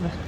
ഇത്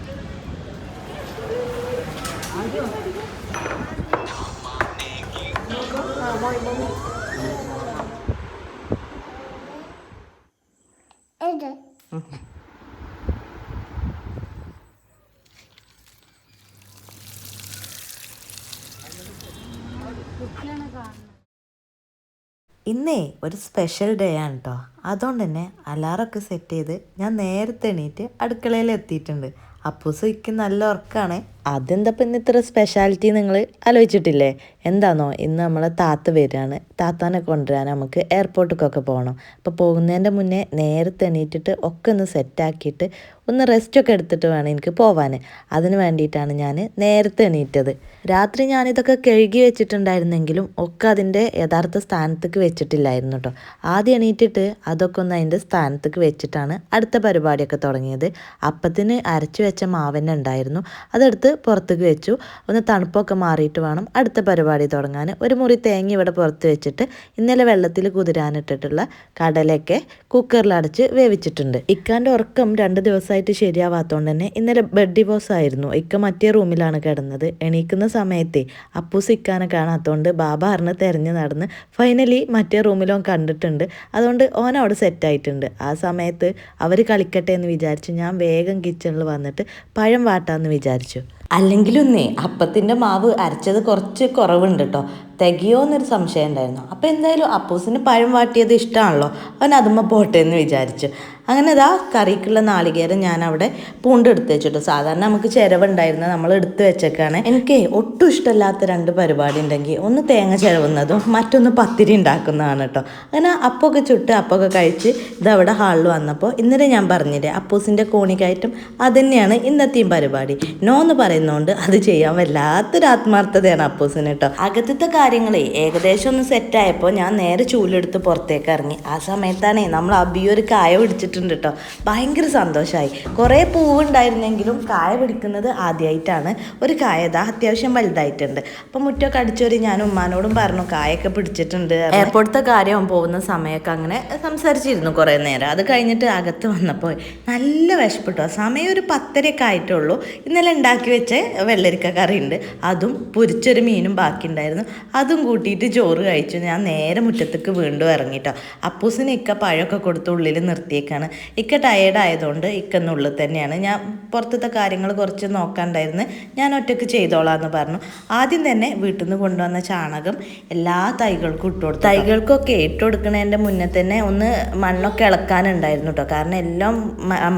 ഇന്നേ ഒരു സ്പെഷ്യൽ ഡേ ആണ് കേട്ടോ അതുകൊണ്ട് തന്നെ അലാറൊക്കെ സെറ്റ് ചെയ്ത് ഞാൻ നേരത്തെ എണീറ്റ് അടുക്കളയിൽ എത്തിയിട്ടുണ്ട്. അപ്പൂസ് ഇക്ക് നല്ല ഉറക്കാണ്. അതെന്താ ഇന്ന് ഇത്ര സ്പെഷ്യാലിറ്റി നിങ്ങൾ ആലോചിച്ചിട്ടില്ലേ? എന്താണോ ഇന്ന് നമ്മളെ താത്ത വരികയാണ് താത്താനെ കൊണ്ടുവരാൻ നമുക്ക് എയർപോർട്ടിലേക്കൊക്കെ പോകണം അപ്പോൾ പോകുന്നതിന്റെ മുന്നേ നേരത്തെ എണീറ്റിട്ട് ഒക്കെ ഒന്ന് സെറ്റാക്കിയിട്ട് ഒന്ന് റെസ്റ്റൊക്കെ എടുത്തിട്ട് വേണം എനിക്ക് പോവാൻ അതിന് വേണ്ടിയിട്ടാണ് ഞാൻ നേരത്തെ എണീറ്റത്. രാത്രി ഞാനിതൊക്കെ കഴുകി വെച്ചിട്ടുണ്ടായിരുന്നെങ്കിലും ഒക്കെ അതിന്റെ യഥാർത്ഥ സ്ഥാനത്തേക്ക് വെച്ചിട്ടില്ലായിരുന്നു കേട്ടോ ആദ്യം എണീറ്റിട്ട് അതൊക്കെ ഒന്ന് അതിന്റെ സ്ഥാനത്തേക്ക് വെച്ചിട്ടാണ് അടുത്ത പരിപാടിയൊക്കെ തുടങ്ങിയത്. അപ്പത്തിന് അരച്ചു വെച്ച മാവന്നെ ഉണ്ടായിരുന്നു. അതെടുത്ത് പുറത്തേക്ക് വെച്ചു. ഒന്ന് തണുപ്പൊക്കെ മാറിയിട്ട് വേണം അടുത്ത പരിപാടി തുടങ്ങാൻ. ഒരു മുറി തേങ്ങ ഇവിടെ പുറത്ത് വെച്ചിട്ട് ഇന്നലെ വെള്ളത്തിൽ കുതിരാനിട്ടിട്ടുള്ള കടലയൊക്കെ കുക്കറിൽ അടച്ച് വേവിച്ചിട്ടുണ്ട്. ഇക്കാന്റെ ഉറക്കം രണ്ട് ദിവസമായിട്ട് ശരിയാവാത്തതുകൊണ്ട് തന്നെ ഇന്നലെ ബെഡ് ഡിവോഴ്സ് ആയിരുന്നു. ഇക്ക മറ്റേ റൂമിലാണ് കിടന്നത്. എണീക്കുന്ന സമയത്തെ അപ്പൂസ് ഇക്കാനെ കാണാത്തതുകൊണ്ട് ബാബ അറിഞ്ഞ് തെരഞ്ഞു നടന്ന് ഫൈനലി മറ്റേ റൂമിലോ കണ്ടിട്ടുണ്ട്. അതുകൊണ്ട് ഓൻ അവിടെ സെറ്റായിട്ടുണ്ട് ആ സമയത്ത് അവർ കളിക്കട്ടെ എന്ന് വിചാരിച്ച് ഞാൻ വേഗം കിച്ചണിൽ വന്നിട്ട് പഴം വാട്ടാന്ന് വിചാരിച്ചു. അല്ലെങ്കിലൊന്നേ അപ്പത്തിന്റെ മാവ് അരച്ചത് കുറച്ച് കുറവുണ്ട് കേട്ടോ തികയോ എന്നൊരു സംശയം ഉണ്ടായിരുന്നു. അപ്പോൾ എന്തായാലും അപ്പൂസിന് പഴം വാട്ടിയത് ഇഷ്ടമാണല്ലോ അവൻ അതുമ്മ പോട്ടെ എന്ന് വിചാരിച്ചു. അങ്ങനെ ഇതാ കറിക്കുള്ള നാളികേരം ഞാൻ അവിടെ പൂണ്ടെടുത്ത് വെച്ചിട്ടു. സാധാരണ നമുക്ക് ചിരവുണ്ടായിരുന്ന നമ്മൾ എടുത്ത് വെച്ചേക്കാണ്. എനിക്ക് ഒട്ടും ഇഷ്ടമല്ലാത്ത രണ്ട് പരിപാടി ഉണ്ടെങ്കിൽ ഒന്ന് തേങ്ങ ചിരവുന്നതും മറ്റൊന്ന് പത്തിരി ഉണ്ടാക്കുന്നതാണ് കേട്ടോ. അങ്ങനെ അപ്പൊക്കെ ചുട്ട് അപ്പൊക്കെ കഴിച്ച് ഇതവിടെ ഹാളിൽ വന്നപ്പോൾ ഇന്നലെ ഞാൻ പറഞ്ഞില്ലേ അപ്പൂസിന്റെ കോണിക്കയറ്റം അതുതന്നെയാണ് ഇന്നത്തെയും പരിപാടി. നോ എന്ന് പറയുന്നതുകൊണ്ട് അത് ചെയ്യാൻ വല്ലാത്തൊരു ആത്മാർത്ഥതയാണ് അപ്പൂസിന് കേട്ടോ. അകത്തത്തെ കാര്യങ്ങളെ ഏകദേശം ഒന്ന് സെറ്റായപ്പോൾ ഞാൻ നേരെ ചൂലെടുത്ത് പുറത്തേക്ക് ഇറങ്ങി. ആ സമയത്താണേ നമ്മൾ അബിയൊരു കായ പിടിച്ചിട്ടുണ്ട്. കേട്ടോ ഭയങ്കര സന്തോഷമായി കുറേ പൂവുണ്ടായിരുന്നെങ്കിലും കായ പിടിക്കുന്നത് ആദ്യമായിട്ടാണ് ഒരു കായ ഇതാ അത്യാവശ്യം വലുതായിട്ടുണ്ട്. അപ്പം മുറ്റൊക്കെ അടിച്ചൊരു ഞാൻ ഉമ്മാനോടും പറഞ്ഞു കായൊക്കെ പിടിച്ചിട്ടുണ്ട് എയർപോർട്ടത്തെ കാര്യം പോകുന്ന സമയമൊക്കെ അങ്ങനെ സംസാരിച്ചിരുന്നു കുറേ നേരം. അത് കഴിഞ്ഞിട്ട് അകത്ത് വന്നപ്പോൾ നല്ല വിശപ്പിട്ടോ. സമയം ഒരു പത്തരയൊക്കെ ആയിട്ടുള്ളൂ. ഇന്നലെ ഉണ്ടാക്കി വെച്ച വെള്ളരിക്ക കറി ഉണ്ട് അതും പൊരിച്ചൊരു മീനും ബാക്കിയുണ്ടായിരുന്നു. അതും കൂട്ടിയിട്ട് ചോറ് കഴിച്ചു. ഞാൻ നേരെ മുറ്റത്തേക്ക് വീണ്ടും ഇറങ്ങിട്ടോ. അപ്പൂസിന് ഇക്ക പഴമൊക്കെ കൊടുത്ത് ഉള്ളിൽ നിർത്തിയേക്കാണ്. ഇക്ക ടയേർഡ് ആയതുകൊണ്ട് ഇക്കെന്നുള്ളിൽ തന്നെയാണ്. ഞാൻ പുറത്തത്തെ കാര്യങ്ങൾ കുറച്ച് നോക്കാണ്ടായിരുന്നു. ഞാൻ ഒറ്റയ്ക്ക് ചെയ്തോളാം എന്ന് പറഞ്ഞു. ആദ്യം തന്നെ വീട്ടിൽ നിന്ന് കൊണ്ടുവന്ന ചാണകം എല്ലാ തൈകൾക്കും ഇട്ട് കൊടുത്തു തൈകൾക്കൊക്കെ ഇട്ട് കൊടുക്കുന്നതിന്റെ മുന്നേ തന്നെ ഒന്ന് മണ്ണൊക്കെ ഇളക്കാനുണ്ടായിരുന്നു കേട്ടോ. കാരണം എല്ലാം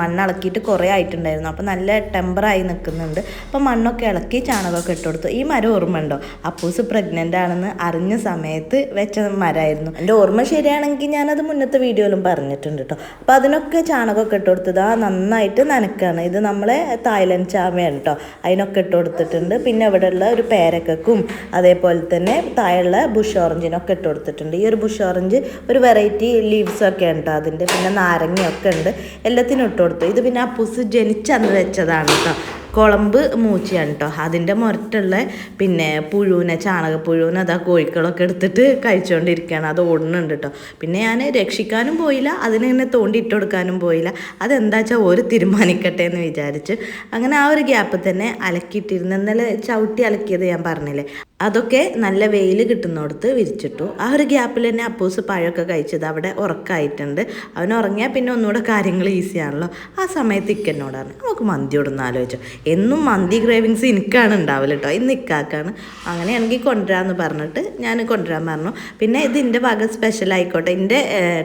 മണ്ണ് ഇളക്കിയിട്ട് കുറേ ആയിട്ടുണ്ടായിരുന്നു. അപ്പോൾ നല്ല ടെമ്പറായി നിൽക്കുന്നുണ്ട്. അപ്പോൾ മണ്ണൊക്കെ ഇളക്കി ചാണകമൊക്കെ ഇട്ട് കൊടുത്തു. ഈ മരം ഓർമ്മ ഉണ്ടോ? അപ്പൂസ് പ്രഗ്നന്റ് ആണെന്ന് അറിഞ്ഞ സമയത്ത് വെച്ച മരമായിരുന്നു എന്റെ ഓർമ്മ ശരിയാണെങ്കിൽ ഞാനത് മുന്നത്തെ വീഡിയോയിലും പറഞ്ഞിട്ടുണ്ട് കേട്ടോ. അപ്പോൾ അതിനൊക്കെ ചാണകമൊക്കെ ഇട്ട് കൊടുത്തത്. ആ നന്നായിട്ട് നനക്കാണ്. ഇത് നമ്മളെ തായ്ലൻഡ് ചാമയാണ് കേട്ടോ അതിനൊക്കെ ഇട്ട് കൊടുത്തിട്ടുണ്ട്. പിന്നെ ഇവിടെയുള്ള ഒരു പേരക്കും അതേപോലെ തന്നെ തായുള്ള ബുഷ് ഓറഞ്ചിനൊക്കെ ഇട്ട് കൊടുത്തിട്ടുണ്ട്. ഈ ഒരു ബുഷ് ഓറഞ്ച് ഒരു വെറൈറ്റി ലീവ്സൊക്കെ ഉണ്ട് അതിന്റെ. പിന്നെ നാരങ്ങയൊക്കെ ഉണ്ട്. എല്ലാത്തിനും ഇട്ട് കൊടുത്തു. ഇത് പിന്നെ അപ്പൂസ് ജനിച്ചന്ന് വെച്ചതാണ് കേട്ടോ കുളമ്പ് മൂച്ചയാണ് കേട്ടോ അതിന്റെ മുരട്ടുള്ള പിന്നെ പുഴുവിനെ ചാണകപ്പുഴുവിനെ അതാ കോഴിക്കളൊക്കെ എടുത്തിട്ട് കഴിച്ചുകൊണ്ടിരിക്കുകയാണ് അത് ഓടുന്നുണ്ട് കേട്ടോ പിന്നെ ഞാൻ രക്ഷിക്കാനും പോയില്ല അതിനെ തന്നെ തോണ്ടി ഇട്ട് കൊടുക്കാനും പോയില്ല. അതെന്താ വെച്ചാൽ ഒരു തീരുമാനിക്കട്ടെ എന്ന് വിചാരിച്ച് അങ്ങനെ ആ ഒരു ഗ്യാപ്പ് തന്നെ അലക്കിയിട്ടിരുന്നു. ഇന്നലെ ചവിട്ടി അലക്കിയത് ഞാൻ പറഞ്ഞില്ലേ? അതൊക്കെ നല്ല വെയിൽ കിട്ടുന്നിടത്ത് വിരിച്ചിട്ടു. ആ ഒരു ഗ്യാപ്പിൽ തന്നെ അപ്പൂസ് പഴമൊക്കെ കഴിച്ചത് അവിടെ ഉറക്കമായിട്ടുണ്ട് അവൻ ഉറങ്ങിയാൽ പിന്നെ ഒന്നുകൂടെ കാര്യങ്ങൾ ഈസി ആണല്ലോ. ആ സമയത്ത് ഇക്കന്നോടാണ് നമുക്ക് മന്തി ഇടുന്ന ആലോചിച്ചു. എന്നും മന്തി ക്രേവിങ്സ് എനിക്കാണ് ഉണ്ടാവില്ല കേട്ടോ ഇന്ന് ഇക്കാക്കാണ്. അങ്ങനെയാണെങ്കിൽ കൊണ്ടുവരാമെന്ന് പറഞ്ഞിട്ട് ഞാൻ കൊണ്ടുവരാൻ പറഞ്ഞു. പിന്നെ ഇത് എന്റെ ഭാഗം സ്പെഷ്യൽ ആയിക്കോട്ടെ എന്റെ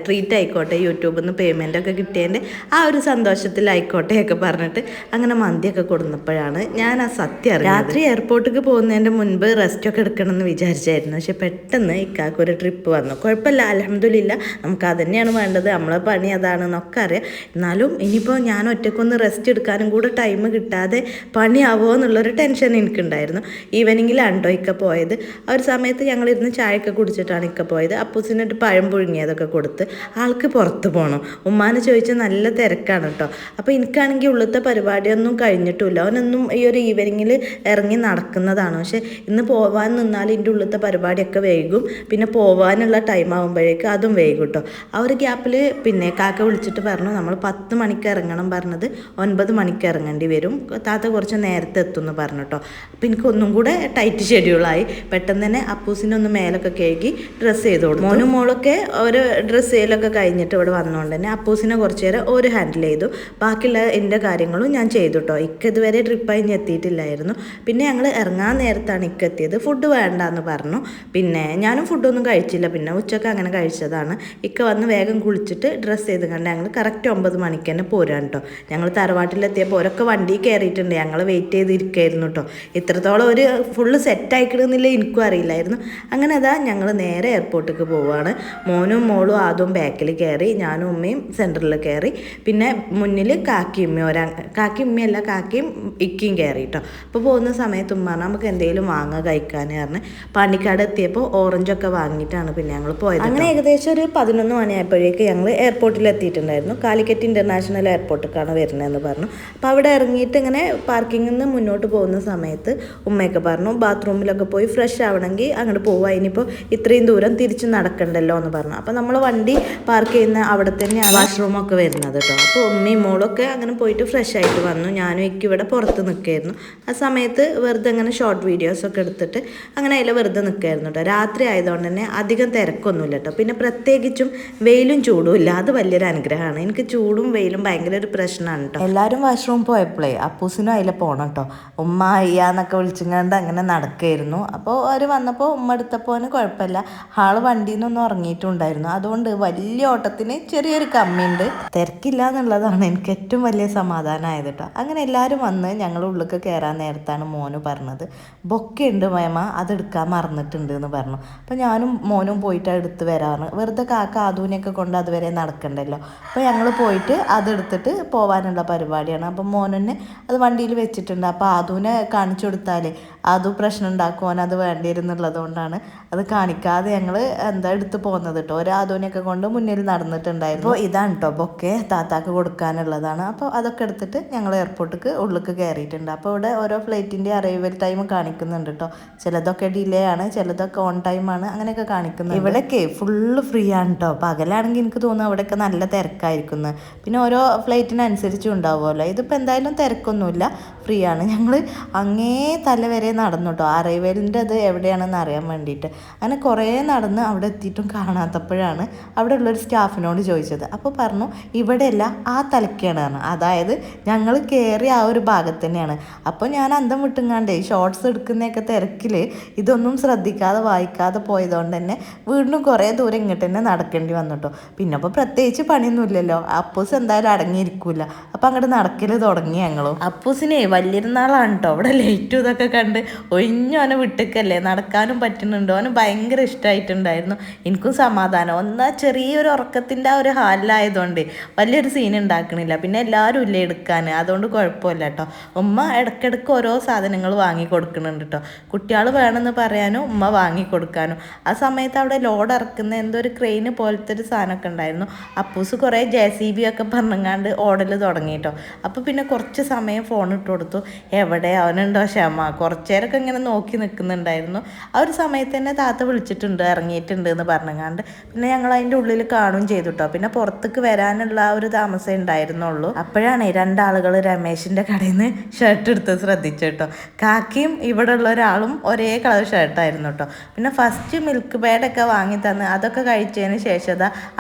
ട്രീറ്റ് ആയിക്കോട്ടെ യൂട്യൂബിൽ നിന്ന് പേയ്മെന്റ് ഒക്കെ കിട്ടിയതിന്റെ ആ ഒരു സന്തോഷത്തിലായിക്കോട്ടെ ഒക്കെ പറഞ്ഞിട്ട് അങ്ങനെ മന്തിയൊക്കെ കൊടുന്നപ്പോഴാണ് ഞാൻ ആ സത്യം രാത്രി എയർപോർട്ടിലേക്ക് പോകുന്നതിന്റെ മുൻപ് റെസ്റ്റ് ഒക്കെ എടുക്കണം എന്ന് വിചാരിച്ചായിരുന്നു. പക്ഷെ പെട്ടെന്ന് ഇക്കാക്ക് ഒരു ട്രിപ്പ് വന്നു. കുഴപ്പമില്ല അലഹമില്ല നമുക്ക് അത് തന്നെയാണ് വേണ്ടത്. നമ്മളെ പണി അതാണെന്നൊക്കെ അറിയാം. എന്നാലും ഇനിയിപ്പോൾ ഞാൻ ഒറ്റക്കൊന്ന് റെസ്റ്റ് എടുക്കാനും കൂടെ ടൈം കിട്ടാതെ പണിയാവോ എന്നുള്ളൊരു ടെൻഷൻ എനിക്കുണ്ടായിരുന്നു. ഈവനിങ്ങിലാണ് കേട്ടോ ഇക്ക പോയത്. ആ ഒരു സമയത്ത് ഞങ്ങളിരുന്ന് ചായയൊക്കെ കുടിച്ചിട്ടാണ് ഇക്ക പോയത്. അപ്പൂസിനിട്ട് പഴം പുഴുങ്ങിയതൊക്കെ കൊടുത്ത് ആൾക്ക് പുറത്ത് പോകണം ഉമ്മാനെ ചോദിച്ചാൽ നല്ല തിരക്കാണ് കേട്ടോ. അപ്പോൾ എനിക്കാണെങ്കിൽ ഉള്ളത്തെ പരിപാടിയൊന്നും കഴിഞ്ഞിട്ടില്ല. അവനൊന്നും ഈ ഒരു ഈവനിങ്ങിൽ ഇറങ്ങി നടക്കുന്നതാണ്. പക്ഷേ ഇന്ന് പോ പോവാൻ നിന്നാൽ ഇതിന്റെ ഉള്ളിലത്തെ പരിപാടിയൊക്കെ വൈകും. പിന്നെ പോവാനുള്ള ടൈം ആകുമ്പോഴേക്ക് അതും വൈകും കേട്ടോ ആ ഒരു ഗ്യാപ്പിൽ പിന്നെ കാക്ക വിളിച്ചിട്ട് പറഞ്ഞു നമ്മൾ പത്ത് മണിക്ക് ഇറങ്ങണം പറഞ്ഞത്. ഒൻപത് മണിക്ക് ഇറങ്ങേണ്ടി വരും. താത്ത കുറച്ച് നേരത്തെ എത്തും എന്ന് പറഞ്ഞു കേട്ടോ അപ്പം എനിക്ക് ഒന്നും കൂടെ ടൈറ്റ് ഷെഡ്യൂളായി പെട്ടെന്ന് തന്നെ അപ്പൂസിനെ ഒന്ന് മേലൊക്കെ കഴുകി ഡ്രസ്സ് ചെയ്ത് കൊടുത്തു. മോനും മോളൊക്കെ ഒരു ഡ്രസ്സ് ചെയ്യലൊക്കെ കഴിഞ്ഞിട്ട് ഇവിടെ വന്നുകൊണ്ട് തന്നെ അപ്പൂസിനെ കുറച്ച് നേരം ഒരു ഹാൻഡിൽ ചെയ്തു. ബാക്കിയുള്ള എന്റെ കാര്യങ്ങളും ഞാൻ ചെയ്തു കേട്ടോ ഇക്ക ഇതുവരെ ഞാൻ കഴിഞ്ഞ് എത്തിയിട്ടില്ലായിരുന്നു. പിന്നെ ഞങ്ങൾ ഇറങ്ങാൻ നേരത്താണ് ഇക്ക എത്തിയത്. ഫുഡ് വേണ്ട എന്ന് പറഞ്ഞു. പിന്നെ ഞാനും ഫുഡൊന്നും കഴിച്ചില്ല. പിന്നെ ഉച്ചയ്ക്ക് അങ്ങനെ കഴിച്ചതാണ്. ഇക്ക വന്ന് വേഗം കുളിച്ചിട്ട് ഡ്രസ്സ് ചെയ്ത് കണ്ട് ഞങ്ങൾ കറക്റ്റ് ഒമ്പത് മണിക്ക് തന്നെ പോരാൻ കേട്ടോ ഞങ്ങൾ തറവാട്ടിലെത്തിയപ്പോൾ ഓരൊക്കെ വണ്ടി കയറിയിട്ടുണ്ട് ഞങ്ങൾ വെയിറ്റ് ചെയ്തിരിക്കുകയായിരുന്നു കേട്ടോ ഇത്രത്തോളം ഒരു ഫുള്ള് സെറ്റ് ആയിക്കണമെന്നില്ല എനിക്കും അറിയില്ലായിരുന്നു. അങ്ങനെ അതാ ഞങ്ങൾ നേരെ എയർപോർട്ടിലേക്ക് പോവുകയാണ് മോനും മോളും ആദ്യം ബാക്കിൽ കയറി ഞാനും ഉമ്മയും സെന്ററിൽ കയറി പിന്നെ മുന്നിൽ കാക്കി ഉമ്മയും ഒരാ കാക്കി ഉമ്മയല്ല കാക്കിയും ഇക്കിയും കയറി കേട്ടോ അപ്പോൾ പോകുന്ന സമയത്ത് ഉമ്മ നമുക്ക് എന്തെങ്കിലും വാങ്ങുക കഴിക്കാൻ പറഞ്ഞ് പാണ്ടിക്കാട് എത്തിയപ്പോൾ ഓറഞ്ചൊക്കെ വാങ്ങിയിട്ടാണ് പിന്നെ ഞങ്ങൾ പോയത് അങ്ങനെ ഏകദേശം ഒരു പതിനൊന്ന് മണിയായപ്പോഴേക്ക് ഞങ്ങൾ എയർപോർട്ടിൽ എത്തിയിട്ടുണ്ടായിരുന്നു. കാലിക്കറ്റ് ഇന്റർനാഷണൽ എയർപോർട്ടിലേക്കാണ് വരുന്നതെന്ന് പറഞ്ഞു. അപ്പോൾ അവിടെ ഇറങ്ങിയിട്ട് ഇങ്ങനെ പാർക്കിങ്ങിൽ നിന്ന് മുന്നോട്ട് പോകുന്ന സമയത്ത് ഉമ്മയൊക്കെ പറഞ്ഞു ബാത്റൂമിലൊക്കെ പോയി ഫ്രഷ് ആവണമെങ്കിൽ അങ്ങോട്ട് പോവുക ഇനിയിപ്പോൾ ഇത്രയും ദൂരം തിരിച്ച് നടക്കണ്ടല്ലോ എന്ന് പറഞ്ഞു. അപ്പോൾ നമ്മൾ വണ്ടി പാർക്ക് ചെയ്യുന്ന അവിടെ തന്നെയാണ് വാഷ്റൂമൊക്കെ വരുന്നത് കേട്ടോ അപ്പോൾ ഉമ്മയും മോളൊക്കെ അങ്ങനെ പോയിട്ട് ഫ്രഷ് ആയിട്ട് വന്നു. ഞാനും എനിക്ക് ഇവിടെ പുറത്ത് നിൽക്കുകയായിരുന്നു ആ സമയത്ത് വെറുതെ അങ്ങനെ ഷോർട്ട് വീഡിയോസൊക്കെ എടുത്തിട്ട് അങ്ങനെ അതിൽ വെറുതെ നിൽക്കുമായിരുന്നു കേട്ടോ രാത്രി ആയതുകൊണ്ട് തന്നെ അധികം തിരക്കൊന്നുമില്ല കേട്ടോ പിന്നെ പ്രത്യേകിച്ചും വെയിലും ചൂടും ഇല്ല. അത് വലിയൊരു അനുഗ്രഹമാണ്. എനിക്ക് ചൂടും വെയിലും ഭയങ്കര ഒരു പ്രശ്നമാണ് കേട്ടോ എല്ലാവരും വാഷ്റൂം പോയപ്പോഴേ അപ്പൂസിനും അതിൽ പോകണം കേട്ടോ ഉമ്മ അയ്യാന്നൊക്കെ വിളിച്ചുകൊണ്ട് അങ്ങനെ നടക്കുമായിരുന്നു അപ്പോൾ അവർ വന്നപ്പോൾ ഉമ്മ എടുത്തപ്പോൾ കുഴപ്പമില്ല. ആൾ വണ്ടിയിൽ നിന്നൊന്നും ഉറങ്ങിയിട്ടുണ്ടായിരുന്നു. അതുകൊണ്ട് വലിയ ഓട്ടത്തിന് ചെറിയൊരു കമ്മിയുണ്ട്. തിരക്കില്ല എന്നുള്ളതാണ് എനിക്ക് ഏറ്റവും വലിയ സമാധാനമായത് കേട്ടോ അങ്ങനെ എല്ലാവരും വന്ന് ഞങ്ങൾ ഉള്ളിലേക്ക് കയറാൻ നേരത്താണ് മോന് പറഞ്ഞത്. ബൊക്കെയുണ്ട് മേമ അതെടുക്കാൻ മറന്നിട്ടുണ്ട് എന്ന് പറഞ്ഞു. അപ്പോൾ ഞാനും മോനും പോയിട്ട് എടുത്ത് വരാറ് വെറുതെ കാക്ക ആദൂനെയൊക്കെ കൊണ്ട് അതുവരെ നടക്കണ്ടല്ലോ. അപ്പോൾ ഞങ്ങൾ പോയിട്ട് അതെടുത്തിട്ട് പോകാനുള്ള പരിപാടിയാണ്. അപ്പം മോനെന്നെ അത് വണ്ടിയിൽ വെച്ചിട്ടുണ്ട്. അപ്പോൾ ആദൂനെ കാണിച്ചു കൊടുത്താൽ അതും പ്രശ്നം ഉണ്ടാക്കുവാൻ അത് വേണ്ടി വരുന്നുള്ളത് കൊണ്ടാണ് അത് കാണിക്കാതെ ഞങ്ങൾ എന്താ എടുത്ത് പോകുന്നത് കേട്ടോ ഒരു ആദൂനെയൊക്കെ കൊണ്ട് മുന്നിൽ നടന്നിട്ടുണ്ടായിരുന്നു. അപ്പോൾ ഇതാണ് കേട്ടോ ബൊക്കെ താത്താക്ക് കൊടുക്കാനുള്ളതാണ്. അപ്പോൾ അതൊക്കെ എടുത്തിട്ട് ഞങ്ങൾ എയർപോർട്ടിക്ക് ഉള്ളിലേക്ക് കയറിയിട്ടുണ്ട് അപ്പോൾ ഇവിടെ ഓരോ ഫ്ലൈറ്റിന്റെ അറൈവൽ ടൈം കാണിക്കുന്നുണ്ട് കേട്ടോ ചിലതൊക്കെ ഡിലേ ആണ് ചിലതൊക്കെ ഓൺ ടൈം ആണ് അങ്ങനെയൊക്കെ കാണിക്കുന്നത് ഇവിടെയൊക്കെ ഫുള്ള് ഫ്രീ ആണ് കേട്ടോ പകലാണെങ്കിൽ എനിക്ക് തോന്നുന്നു അവിടെയൊക്കെ നല്ല തിരക്കായിരിക്കുന്നത് പിന്നെ ഓരോ ഫ്ലൈറ്റിനനുസരിച്ചും ഉണ്ടാവുമല്ലോ. ഇതിപ്പോൾ എന്തായാലും തിരക്കൊന്നുമില്ല ഫ്രീ ആണ്. ഞങ്ങൾ അങ്ങേ തല വരെ നടന്നു കേട്ടോ അറൈവലിന്റെ അത് എവിടെയാണെന്ന് അറിയാൻ വേണ്ടിയിട്ട്. അങ്ങനെ കുറേ നടന്ന് അവിടെ എത്തിയിട്ടും കാണാത്തപ്പോഴാണ് അവിടെ ഉള്ളൊരു സ്റ്റാഫിനോട് ചോദിച്ചത്. അപ്പോൾ പറഞ്ഞു ഇവിടെയല്ല ആ തലക്കാണ് പറഞ്ഞു അതായത് ഞങ്ങൾ കയറി ആ ഒരു ഭാഗത്ത് തന്നെയാണ്. അപ്പോൾ ഞാൻ അന്തം വിട്ടുങ്ങാണ്ടേ ഷോർട്സ് എടുക്കുന്നതൊക്കെ തിരക്കിൽ ഇതൊന്നും ശ്രദ്ധിക്കാതെ വായിക്കാതെ പോയതുകൊണ്ട് തന്നെ വീണ്ടും കുറേ ദൂരം ഇങ്ങോട്ട് തന്നെ നടക്കേണ്ടി വന്നു പിന്നെ അപ്പോൾ പ്രത്യേകിച്ച് പണിയൊന്നുമില്ലല്ലോ. അപ്പൂസ് എന്തായാലും അടങ്ങിയിരിക്കില്ല അപ്പം അങ്ങോട്ട് നടക്കൽ തുടങ്ങി ഞങ്ങളും. അപ്പൂസിനെ വലിയൊരുന്നാളാണ് കേട്ടോ അവിടെ ലൈറ്റും ഇതൊക്കെ കണ്ട് ഒഴിഞ്ഞോനെ വിട്ടേക്കല്ലേ? നടക്കാനും പറ്റുന്നുണ്ട്. അവന് ഭയങ്കര ഇഷ്ടമായിട്ടുണ്ടായിരുന്നു എനിക്കും സമാധാനം. ഒന്നാ ചെറിയൊരു ഉറക്കത്തിന്റെ ആ ഒരു ഹാലിലായതുകൊണ്ട് വലിയൊരു സീൻ ഉണ്ടാക്കണില്ല. പിന്നെ എല്ലാവരും ഇല്ലേ എടുക്കാൻ? അതുകൊണ്ട് കുഴപ്പമില്ല കേട്ടോ ഉമ്മ ഇടയ്ക്കിടയ്ക്ക് ഓരോ സാധനങ്ങൾ വാങ്ങി കൊടുക്കുന്നുണ്ട് കേട്ടോ കുട്ടികൾ വേണമെന്ന് പറയാനോ ഉമ്മ വാങ്ങിക്കൊടുക്കാനോ. കൊടുക്കാനും ആ സമയത്ത് അവിടെ ലോഡ് ഇറക്കുന്ന എന്തോ ഒരു ക്രെയിന് പോലത്തെ ഒരു സാധനമൊക്കെ ഉണ്ടായിരുന്നു. അപ്പൂസ് കുറേ ജെ സി ബി ഒക്കെ പറഞ്ഞങ്ങാണ്ട് ഓടൽ തുടങ്ങി കേട്ടോ അപ്പോൾ പിന്നെ കുറച്ച് സമയം ഫോൺ ഇട്ട് കൊടുത്തു. എവിടെ അവനുണ്ടോ ക്ഷമ? കുറച്ച് നേരമൊക്കെ ഇങ്ങനെ നോക്കി നിൽക്കുന്നുണ്ടായിരുന്നു. ആ ഒരു സമയത്ത് തന്നെ താത്ത വിളിച്ചിട്ടുണ്ട് ഇറങ്ങിയിട്ടുണ്ട് എന്ന് പറഞ്ഞങ്ങാണ്ട്. പിന്നെ ഞങ്ങൾ അതിന്റെ ഉള്ളിൽ കാണുകയും ചെയ്തു കേട്ടോ പിന്നെ പുറത്തേക്ക് വരാനുള്ള ആ ഒരു താമസം ഉണ്ടായിരുന്നുള്ളൂ. അപ്പോഴാണ് രണ്ടാളുകൾ രമേശിന്റെ കടയിൽ നിന്ന് ഷർട്ട് എടുത്ത് ശ്രദ്ധിച്ചു കേട്ടോ കാക്കയും ഇവിടെ ഉള്ള ഒരാളും ഒരേ കളർ ഷർട്ടായിരുന്നു കേട്ടോ പിന്നെ ഫസ്റ്റ് മിൽക്ക് പേഡൊക്കെ വാങ്ങി തന്ന് അതൊക്കെ കഴിച്ചതിന് ശേഷം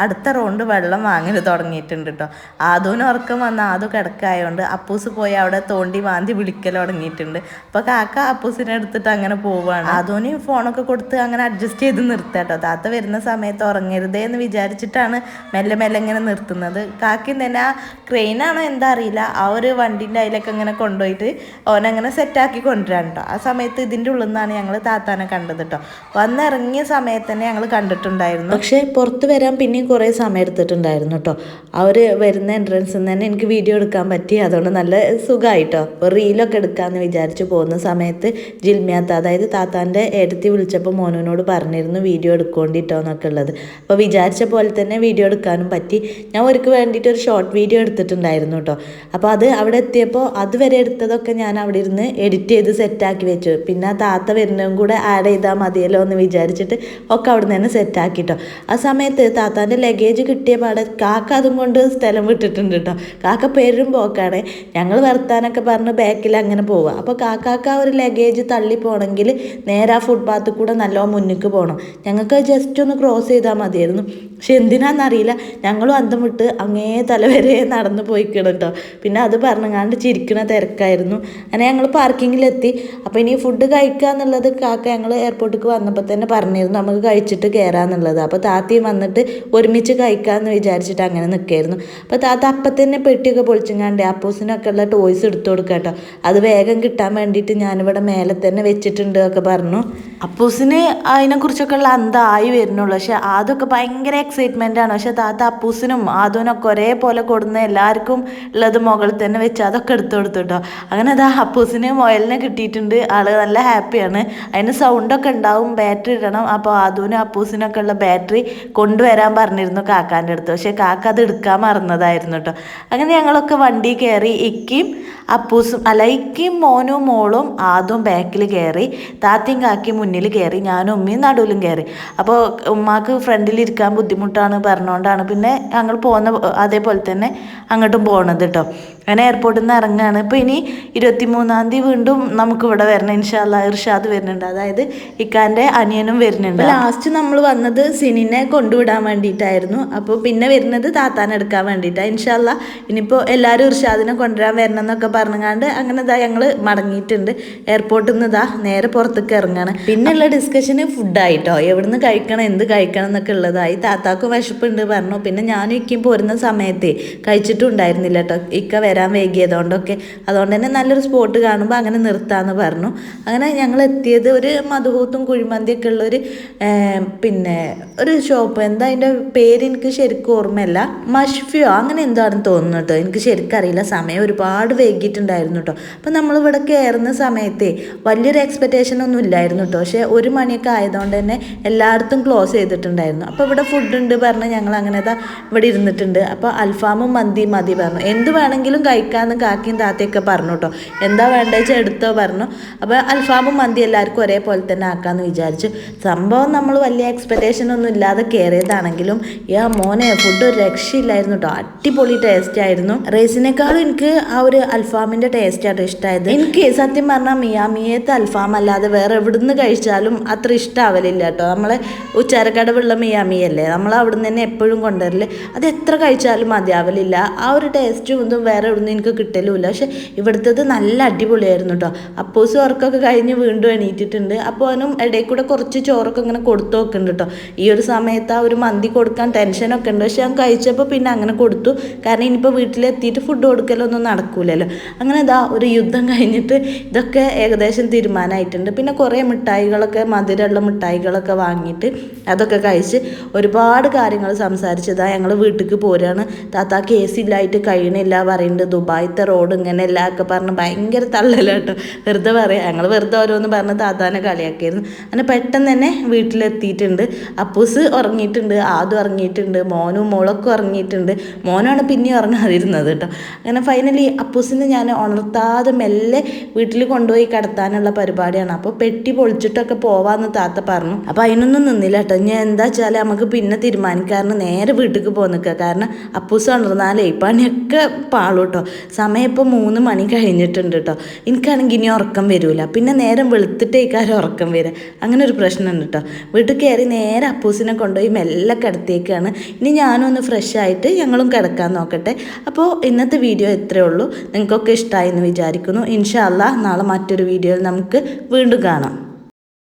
അടുത്ത റൗണ്ട് വെള്ളം വാങ്ങൽ തുടങ്ങിയിട്ടുണ്ട് കേട്ടോ ആദൂന് ഉറക്കം വന്ന ആദു കിടക്കായതുകൊണ്ട് അപ്പൂസ് പോയി അവിടെ തോണ്ടി മാന്തി വിളിക്കൽ തുടങ്ങിയിട്ടുണ്ട്. അപ്പോൾ കാക്ക അപ്പൂസിനെ എടുത്തിട്ട് അങ്ങനെ പോവുകയാണ് ആദൂന് ഫോണൊക്കെ കൊടുത്ത് അങ്ങനെ അഡ്ജസ്റ്റ് ചെയ്ത് നിർത്തുക കേട്ടോ താത്ത വരുന്ന സമയത്ത് ഉറങ്ങരുതേ എന്ന് വിചാരിച്ചിട്ടാണ് മെല്ലെ മെല്ലെ ഇങ്ങനെ നിർത്തുന്നത്. കാക്കി തന്നെ ആ ക്രെയിനാണോ എന്താ അറിയില്ല. ആ ഒരു വണ്ടീന്റെ അതിലൊക്കെ ഇങ്ങനെ കൊണ്ടുപോയിട്ട് ഓനങ്ങനെ സെറ്റാക്കി കൊണ്ടുവരാൻ കേട്ടോ ആ സമയത്ത് ഇതിന്റെ ഉള്ളിൽ നിന്നാണ് ഞങ്ങൾ താത്താനെ കണ്ടത് കേട്ടോ വന്നിറങ്ങിയ സമയത്ത് തന്നെ ഞങ്ങൾ കണ്ടിട്ടുണ്ടായിരുന്നു. പക്ഷേ പുറത്ത് വരാൻ പിന്നെയും കുറേ സമയം എടുത്തിട്ടുണ്ടായിരുന്നു കേട്ടോ അവർ വരുന്ന എൻട്രൻസിൽ തന്നെ എനിക്ക് വീഡിയോ എടുക്കാൻ പറ്റി. അതുകൊണ്ട് നല്ല സുഖമായിട്ടോ റീലൊക്കെ എടുക്കാമെന്ന് വിചാരിച്ച് പോകുന്ന സമയത്ത് ജിൽമിയാത്ത അതായത് താത്താന്റെ എടുത്തി വിളിച്ചപ്പോൾ മോനുവിനോട് പറഞ്ഞിരുന്നു വീഡിയോ എടുക്കൊണ്ടിട്ടോ എന്നൊക്കെ ഉള്ളത്. അപ്പോൾ വിചാരിച്ച പോലെ തന്നെ വീഡിയോ എടുക്കാനും പറ്റി. ഞാൻ അവർക്ക് വേണ്ടിയിട്ട് ഒരു ഷോർട്ട് വീഡിയോ എടുത്തിട്ടുണ്ടായിരുന്നു കേട്ടോ അപ്പോൾ അത് അവിടെ എത്തിയപ്പോൾ അതുവരെ എടുത്തതൊക്കെ ഞാൻ അവിടെ ഇരുന്ന് എഡിറ്റ് ചെയ്ത് സെറ്റാക്കി വെച്ചു. പിന്നെ ആ താത്ത വരുന്നതും കൂടെ ആഡ് ചെയ്താൽ മതിയല്ലോ എന്ന് വിചാരിച്ചിട്ട് ഒക്കെ അവിടെ നിന്ന് സെറ്റാക്കിട്ടോ ആ സമയത്ത് താത്താന്റെ ലഗേജ് കിട്ടിയ പാടെ കാക്ക അതും കൊണ്ട് സ്ഥലം വിട്ടിട്ടുണ്ട് കേട്ടോ കാക്ക പേരും പോക്കാണ്. ഞങ്ങൾ വർത്താനൊക്കെ പറഞ്ഞ് ബാക്കിൽ അങ്ങനെ പോവുക അപ്പോൾ കാക്കാക്ക ഒരു ലഗേജ് തള്ളി പോകണമെങ്കിൽ നേരെ ആ ഫുട്പാത്തിൽ കൂടെ നല്ലോണം മുന്നിക്ക് പോകണം ഞങ്ങൾക്ക് ജസ്റ്റ് ഒന്ന് ക്രോസ് ചെയ്താൽ മതിയായിരുന്നു. പക്ഷെ എന്തിനാണെന്നറിയില്ല ഞങ്ങളും അന്തം വിട്ട് അങ്ങേ തലവരെ നടന്നു പോയിക്കണം കേട്ടോ പിന്നെ അത് പറഞ്ഞങ്ങാണ്ട് ചിരിക്കണ തിരക്കായിരുന്നു. അങ്ങനെ ഞങ്ങൾ പാർക്കിങ്ങിലെത്തി അപ്പോൾ ഇനി ഫുഡ് കഴിക്കുക എന്നുള്ളത് കാക്ക ഞങ്ങൾ എയർപോർട്ടിലേക്ക് വന്നപ്പോൾ തന്നെ പറഞ്ഞിരുന്നു. നമുക്ക് കഴിച്ചിട്ട് കയറാന്നുള്ളത് അപ്പോൾ താത്തയും വന്നിട്ട് ഒരുമിച്ച് കഴിക്കാമെന്ന് വിചാരിച്ചിട്ട് അങ്ങനെ നിൽക്കായിരുന്നു അപ്പോൾ താത്ത അപ്പം തന്നെ പെട്ടിയൊക്കെ പൊളിച്ചിങ്ങാണ്ട് അപ്പൂസിനൊക്കെ ഉള്ള ടോയ്സ് എടുത്തു കൊടുക്കാം കേട്ടോ അത് വേഗം കിട്ടാൻ വേണ്ടിയിട്ട് ഞാനിവിടെ മേലെ തന്നെ വെച്ചിട്ടുണ്ട് ഒക്കെ പറഞ്ഞു. അപ്പൂസിന് അതിനെക്കുറിച്ചൊക്കെ ഉള്ള അന്തായി വരുന്നുള്ളൂ. പക്ഷെ ആദ്യമൊക്കെ ഭയങ്കര എക്സൈറ്റ്മെന്റ് ആണ്. പക്ഷെ താത്ത അപ്പൂസിനും ആദൂനൊക്കെ ഒരേപോലെ കൊടുന്ന എല്ലാവർക്കും ഉള്ളത് മുകളിൽ തന്നെ വെച്ച് അതൊക്കെ എടുത്തു കൊടുത്തുട്ടോ അങ്ങനെ അതാ അപ്പൂസിന് മൊയലിനെ കിട്ടിയിട്ടുണ്ട്. ആൾ നല്ല ഹാപ്പിയാണ്. അതിന് സൗണ്ടൊക്കെ ഉണ്ടാവും. ബാറ്ററി ഇടണം. അപ്പോൾ ആദൂനും അപ്പൂസിനൊക്കെ ഉള്ള ബാറ്ററി കൊണ്ടുവരാൻ പറഞ്ഞിരുന്നു കാക്കാന്റെ അടുത്ത്. പക്ഷേ കാക്ക അത് എടുക്കാൻ മറന്നതായിരുന്നു കേട്ടോ അങ്ങനെ ഞങ്ങളൊക്കെ വണ്ടി കയറി ഇക്കിയും അപ്പൂസും അല്ല ഇക്കിയും മോനും മോളും ആദ്യം ബാക്കിൽ കയറി. താത്തയും കാക്കിയും മുന്നിൽ കയറി ഞാനും ഉമ്മയും നടുവിലും കയറി. അപ്പോൾ ഉമ്മാക്ക് ഫ്രണ്ടിലിരിക്കാൻ ബുദ്ധിമുട്ടാണ് പറഞ്ഞുകൊണ്ടാണ് പിന്നെ ഞങ്ങൾ പോകുന്ന അതേപോലെ തന്നെ അങ്ങോട്ടും പോകണത് കേട്ടോ അങ്ങനെ എയർപോർട്ടിൽ നിന്ന് ഇറങ്ങുകയാണ് ഇപ്പോൾ ഇനി ഇരുപത്തി മൂന്നാം തീയതി വീണ്ടും നമുക്ക് ഇവിടെ വരണം. ഇൻഷാല്ല ഇർഷാദ് വരുന്നുണ്ട്. അതായത് ഇക്കാന്റെ അനിയനും വരുന്നുണ്ട്. ലാസ്റ്റ് നമ്മൾ വന്നത് സിനിനെ കൊണ്ടുവിടാൻ വേണ്ടിയിട്ടായിരുന്നു. അപ്പോൾ പിന്നെ വരുന്നത് താത്താൻ എടുക്കാൻ വേണ്ടിയിട്ടാണ് ഇൻഷാല്ല ഇനിയിപ്പോൾ എല്ലാവരും ഇർഷാദിനെ കൊണ്ടുവരാൻ വരണം എന്നൊക്കെ പറഞ്ഞുകൊണ്ട് അങ്ങനെ ഇതാ ഞങ്ങൾ മടങ്ങിയിട്ടുണ്ട്. എയർപോർട്ടിൽ നിന്ന് ഇതാ നേരെ പുറത്തേക്ക് ഇറങ്ങുകയാണ് പിന്നെയുള്ള ഡിസ്കഷന് ഫുഡായിട്ടോ എവിടുന്ന് കഴിക്കണം എന്ത് കഴിക്കണം എന്നൊക്കെ ഉള്ളതായി. താത്താക്ക് വിശപ്പുണ്ട് പറഞ്ഞു. പിന്നെ ഞാനും ഇക്കും പോരുന്ന സമയത്തെ കഴിച്ചിട്ടും ഉണ്ടായിരുന്നില്ല കേട്ടോ ഇക്ക വരാൻ വൈകിയതുകൊണ്ടൊക്കെ. അതുകൊണ്ട് തന്നെ നല്ലൊരു സ്പോട്ട് കാണുമ്പോൾ അങ്ങനെ നിർത്താമെന്ന് പറഞ്ഞു. അങ്ങനെ ഞങ്ങൾ എത്തിയത് ഒരു മധുഹൂത്തും കുഴിമന്തിയൊക്കെ ഉള്ളൊരു പിന്നെ ഒരു ഷോപ്പ് എന്താ അതിന്റെ പേര് എനിക്ക് ശരിക്കും ഓർമ്മയല്ല. മഷ്ഫിയോ? അങ്ങനെ എന്താണെന്ന് തോന്നുന്നു കേട്ടോ. എനിക്ക് ശരിക്കും അറിയില്ല. സമയം ഒരുപാട് വൈകിട്ടുണ്ടായിരുന്നു കേട്ടോ. അപ്പം നമ്മളിവിടെ കയറുന്ന സമയത്തെ വലിയൊരു എക്സ്പെക്റ്റേഷൻ ഒന്നും ഇല്ലായിരുന്നു കേട്ടോ. പക്ഷേ ഒരു മണിയൊക്കെ ആയതുകൊണ്ട് തന്നെ എല്ലായിടത്തും ക്ലോസ് ചെയ്തിട്ടുണ്ടായിരുന്നു. അപ്പോൾ ഇവിടെ ഫുഡ് ഉണ്ട് പറഞ്ഞ് ഞങ്ങൾ അങ്ങനെ ഇവിടെ ഇരുന്നിട്ടുണ്ട്. അപ്പോൾ അൽഫാമും മന്തിയും മതി പറഞ്ഞു. എന്ത് വേണമെങ്കിലും കഴിക്കാമെന്ന് കാക്കിയും താത്തയൊക്കെ പറഞ്ഞു കേട്ടോ എന്താ വേണ്ടത് വെച്ചാൽ എടുത്തോ പറഞ്ഞു. അപ്പോൾ അൽഫാമും മന്തി എല്ലാവർക്കും ഒരേപോലെ തന്നെ ആക്കാമെന്ന് വിചാരിച്ചു. സംഭവം നമ്മൾ വലിയ എക്സ്പെക്റ്റേഷൻ ഒന്നും ഇല്ലാതെ കയറിയതാണെങ്കിലും യാ മോനെ ഫുഡ് ഒരു രക്ഷയില്ലായിരുന്നു കേട്ടോ അടിപൊളി ടേസ്റ്റ് ആയിരുന്നു. റൈസിനേക്കാളും എനിക്ക് ആ ഒരു അൽഫാമിന്റെ ടേസ്റ്റ് ആട്ടോ ഇഷ്ടമായത് എനിക്ക് സത്യം പറഞ്ഞാൽ മിയാമിയത്തെ അൽഫാം അല്ലാതെ വേറെ എവിടുന്ന് കഴിച്ചാലും അത്ര ഇഷ്ടാവലില്ല കേട്ടോ നമ്മളെ ഉച്ചാരക്കടവുള്ള മിയാമിയല്ലേ? നമ്മൾ അവിടുന്ന് തന്നെ എപ്പോഴും കൊണ്ടുവരൽ. അത് എത്ര കഴിച്ചാലും മതിയാവലില്ല. ആ ഒരു ടേസ്റ്റും ഒന്നും വേറെ എവിടുന്ന് എനിക്ക് കിട്ടലുമില്ല. പക്ഷെ ഇവിടുത്തത് നല്ല അടിപൊളിയായിരുന്നു കേട്ടോ അപ്പോസ് വർക്കൊക്കെ കഴിഞ്ഞ് വീണ്ടും എണീറ്റിട്ടുണ്ട്. അപ്പോൾ അവനും ഇടയിൽ കൂടെ കുറച്ച് ചോറൊക്കെ ഇങ്ങനെ കൊടുത്തു നോക്കുന്നുണ്ട് കേട്ടോ ഈ ഒരു സമയത്ത് ആ ഒരു മന്തി കൊടുക്കാൻ ടെൻഷനൊക്കെ ഉണ്ട്. പക്ഷെ ഞാൻ കഴിച്ചപ്പോൾ പിന്നെ അങ്ങനെ കൊടുത്തു. കാരണം ഇനിയിപ്പോൾ വീട്ടിലെത്തിയിട്ട് ഫുഡ് കൊടുക്കലൊന്നും നടക്കൂലല്ലോ. അങ്ങനെ ഇതാ ഒരു യുദ്ധം കഴിഞ്ഞിട്ട് ഇതൊക്കെ ഏകദേശം തീരുമാനമായിട്ടുണ്ട് പിന്നെ കുറേ മിഠായികളൊക്കെ മധുരമുള്ള മിഠായികളൊക്കെ വാങ്ങിയിട്ട് അതൊക്കെ കഴിച്ച് ഒരുപാട് കാര്യങ്ങൾ സംസാരിച്ചതാ ഞങ്ങൾ വീട്ടിലേക്ക് പോരാണ്. താത്താക്ക് എ സി ഇല്ലായിട്ട് കഴിയണില്ല പറയുന്നുണ്ട് ദുബായത്തെ റോഡ് ഇങ്ങനെ എല്ലാമൊക്കെ പറഞ്ഞ് ഭയങ്കര തള്ളലാട്ടോ. വെറുതെ പറയാം. ഞങ്ങൾ വെറുതെ ഓരോന്ന് പറഞ്ഞ് താത്താനെ കളിയാക്കിയിരുന്നു. അങ്ങനെ പെട്ടെന്ന് തന്നെ വീട്ടിലെത്തിയിട്ടുണ്ട്. അപ്പൂസ് ഉറങ്ങിയിട്ടുണ്ട്. ആദ്യം ഉറങ്ങിയിട്ടുണ്ട്. മോനും മോളൊക്കെ ഉറങ്ങിയിട്ടുണ്ട്. മോനാണ് പിന്നെ ഉറങ്ങാതിരുന്നത് കേട്ടോ. അങ്ങനെ ഫൈനലി അപ്പൂസിനെ ഞാൻ ഉണർത്താതെ മെല്ലെ വീട്ടിൽ കൊണ്ടുപോയി കിടത്താനുള്ള പരിപാടിയാണ്. അപ്പോൾ പെട്ടി പൊളിച്ചിട്ടൊക്കെ പോവാന്ന് താത്ത പറഞ്ഞു. അപ്പോൾ അതിനൊന്നും നിന്നില്ല കേട്ടോ. ഞാൻ എന്താ വെച്ചാൽ നമുക്ക് പിന്നെ തീരുമാനിക്കാറിന് നേരെ വീട്ടിലേക്ക് പോകുന്നൊക്കെ കാരണം അപ്പൂസ് ഉണർന്നാലേ പണിയൊക്കെ പാളും കേട്ടോ. സമയം ഇപ്പോൾ മൂന്ന് മണി കഴിഞ്ഞിട്ടുണ്ട് കേട്ടോ. എനിക്കാണെങ്കിൽ ഇനി ഉറക്കം വരില്ല പിന്നെ നേരം വെളുത്തിട്ടേക്കാരും ഉറക്കം വരിക അങ്ങനെ ഒരു പ്രശ്നമുണ്ട് കേട്ടോ. വീട്ടിൽ കയറി നേരെ അപ്പൂസിനെ കൊണ്ടുപോയി മെല്ലെ കിടത്തേക്കാണ് ഇനി ഞാനും ഒന്ന് ഫ്രഷ് ആയിട്ട് ഞങ്ങളും കിടക്കാൻ നോക്കട്ടെ. അപ്പോൾ ഇന്നത്തെ വീഡിയോ ഇത്രയേ ഉള്ളൂ. നിങ്ങൾക്കൊക്കെ ഇഷ്ടമായി എന്ന് വിചാരിക്കുന്നു. ഇൻഷാ അല്ലാ നാളെ മറ്റൊരു വീഡിയോയിൽ നമുക്ക് വീണ്ടും കാണാം.